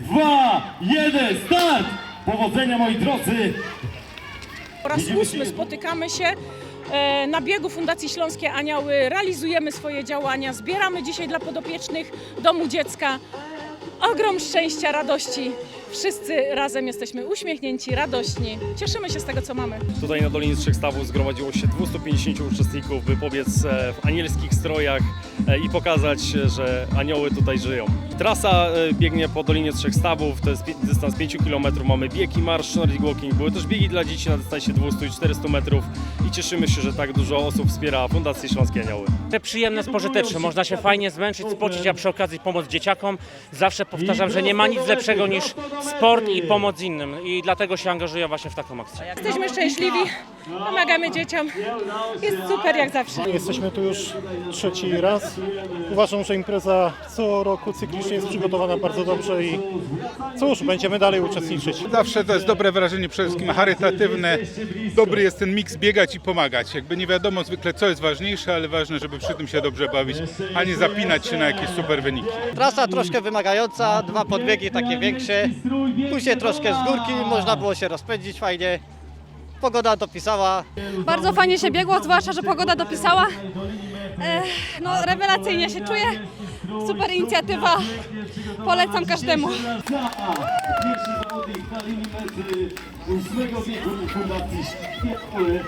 2, 1, start! Powodzenia moi drodzy! Po raz Widzimy ósmy się- spotykamy się e, na biegu Fundacji Śląskie Anioły, realizujemy swoje działania, zbieramy dzisiaj dla podopiecznych Domu Dziecka ogrom szczęścia, radości. Wszyscy razem jesteśmy uśmiechnięci, radośni, cieszymy się z tego, co mamy. Tutaj na Dolinie Trzech Stawów zgromadziło się 250 uczestników, by pobiec e, w anielskich strojach i pokazać, e, że anioły tutaj żyją. Trasa e, biegnie po Dolinie Trzech Stawów, to jest dystans 5 km, mamy bieg i marsz Nordic Walking. Były też biegi dla dzieci na dystansie 200 i 400 metrów i cieszymy się, że tak dużo osób wspiera Fundację Śląskie Anioły. Przyjemne z pożyteczne, można się fajnie zmęczyć, spocić, a przy okazji pomóc dzieciakom. Zawsze powtarzam, że nie ma nic lepszego niż sport i pomoc innym i dlatego się angażuję właśnie w taką akcję. Jesteśmy szczęśliwi, pomagamy dzieciom, jest super jak zawsze. Jesteśmy tu już trzeci raz. Uważam, że impreza co roku cyklicznie jest przygotowana bardzo dobrze i cóż, będziemy dalej uczestniczyć. Zawsze to jest dobre wrażenie, przede wszystkim charytatywne. Dobry jest ten miks biegać i pomagać. Jakby nie wiadomo zwykle co jest ważniejsze, ale ważne, żeby przy tym się dobrze bawić, a nie zapinać się na jakieś super wyniki. Trasa troszkę wymagająca, dwa podbiegi takie większe. Później troszkę z górki, można było się rozpędzić fajnie. Pogoda dopisała. Bardzo fajnie się biegło, zwłaszcza, że pogoda dopisała. E, No, rewelacyjnie się czuję. Super inicjatywa. Polecam każdemu. Pierwszy zawodnik na linii mety ósmego biegu Fundacji Anioły